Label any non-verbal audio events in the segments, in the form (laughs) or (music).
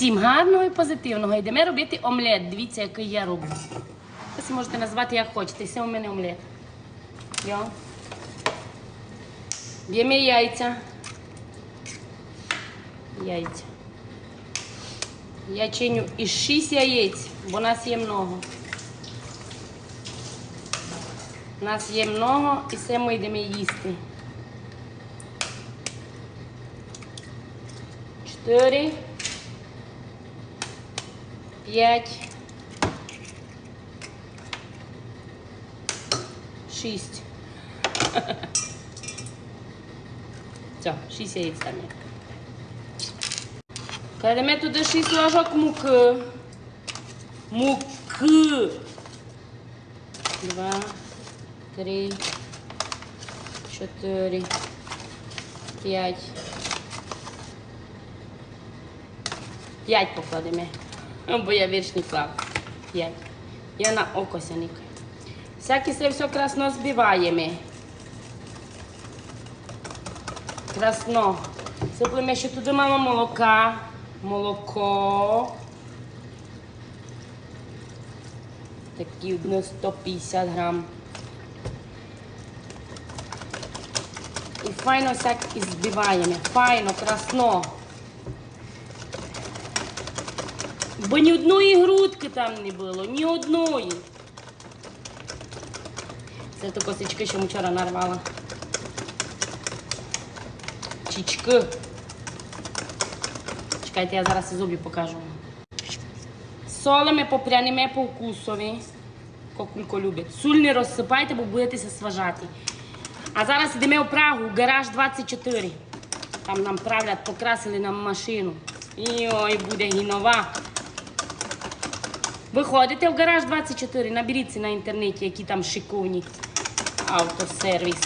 Всім гарного і позитивного. Йдемо робити омлет. Дивіться, який я роблю. Ви можете назвати як хочете. Це у мене омлет. Йо. Б'ємо яйця. Яйця. Я чиню із 6 яєць, бо нас є много. Нас є много і все ми йдемо їсти. Чотири. П'ять. Шість. (laughs) Все, шість яєць там є. Кладемо туди 6 ложок муки. Муки. Два, три, чотири, п'ять. П'ять покладемо. Ну, Бо я не клав. П'ять. Я на око ся никаю. Всяке це все красно збиваємо. Красно. Сиплемо ще туди мало молока. Молоко. Такі ну, 150 грам. І файно всяк і збиваємо. Файно, красно. Бо ні одної грудки там не було, ні одної. Це то косички, що вчора нарвала. Чічки. Чекайте, я зараз і зубі покажу. Солимо, попрянемо по вкусові. Кокулько любить. Суль не розсипайте, бо будетеся сважати. А зараз йдемо в Прагу, гараж 24. Там нам правлять, покрасили нам машину. І ой, буде гінова. Виходите в гараж 24, наберіться на інтернеті, які там шиковні автосервіс.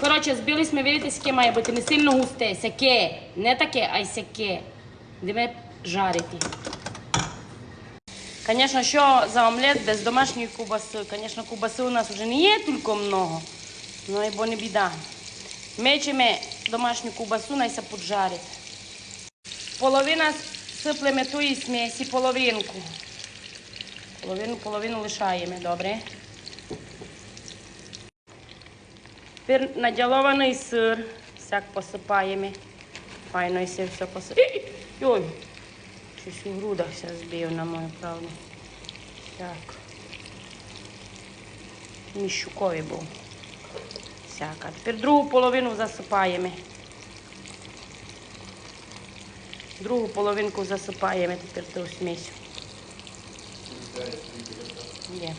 Коротше, збились ми, видите, яке має бути не сильно густе, сяке. Не таке, а й сяке. Де жарити. Звісно, що за омлет без домашньої кубаси. Звісно, кубаси у нас вже не є тільки много. Ну бо не біда. Мечемо домашню кубасу, найся поджарить. Половина сиплемо тої смесі, половинку. Половину, половину лишаємо, добре? Тепер надялований сир, всяк посипаємо. Файно і все все посипаємо. Ой, щось у грудах все збив на мою правду. Так. Міщуковий був. Всяка. Тепер другу половину засипаємо. Другу половинку засипаємо тепер ту смесь. Є.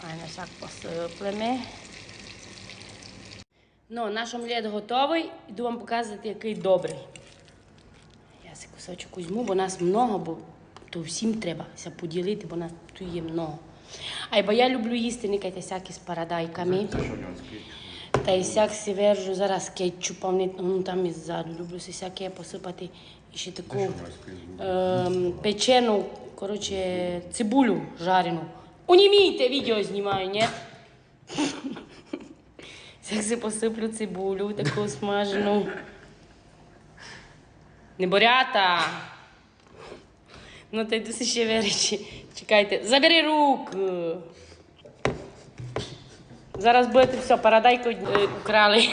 Файно так посиплемо. Ну, наш омлет готовий. Іду вам показувати, який добрий. Я цей кусочок візьму, бо нас много, бо то всім треба поділити, бо нас тут є. Ай, бо я люблю їсти, никайте всякі з парадайками. Та й всяк си вержу зараз кетчупом, не- ну там іззаду. Люблю си всяке посипати і ще таку ем, печену, коротше, цибулю жарену. Унімійте, відео знімаю, ні? Всяк си посиплю цибулю, таку смажену. Не борята. Ну, та йду си ще веречі. Чекайте, забери руку. Зараз будете все, парадайку е, украли. (laughs)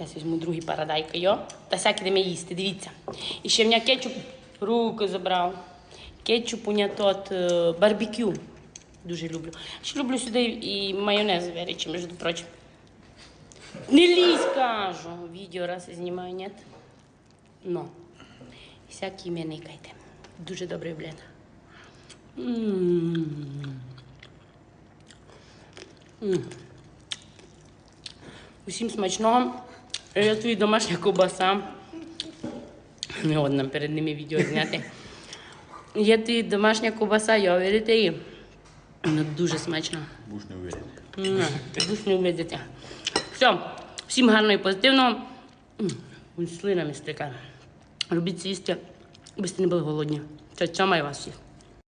Я візьму другий парадайко, йо. Та всякі де ми їсти, дивіться. І ще в мене кетчуп руку забрав. Кетчуп у мене тот е, барбекю. Дуже люблю. Ще люблю сюди і майонез варячи, між прочим. Не лізь, кажу. Відео раз знімаю, ні? Ну. Всякі мене никайте. Дуже добрий блін. Усім смачного. Я твій домашня ковбаса. Не одна перед ними відео зняти. Є твій домашня ковбаса, я видите її. Вона дуже смачна. Будеш не. М, Дуже не видите. Все, всім гарного і позитивного. М, Ось Слина містрика. Робіть їсти, аби не були голодні. Все, цьомаю вас всіх.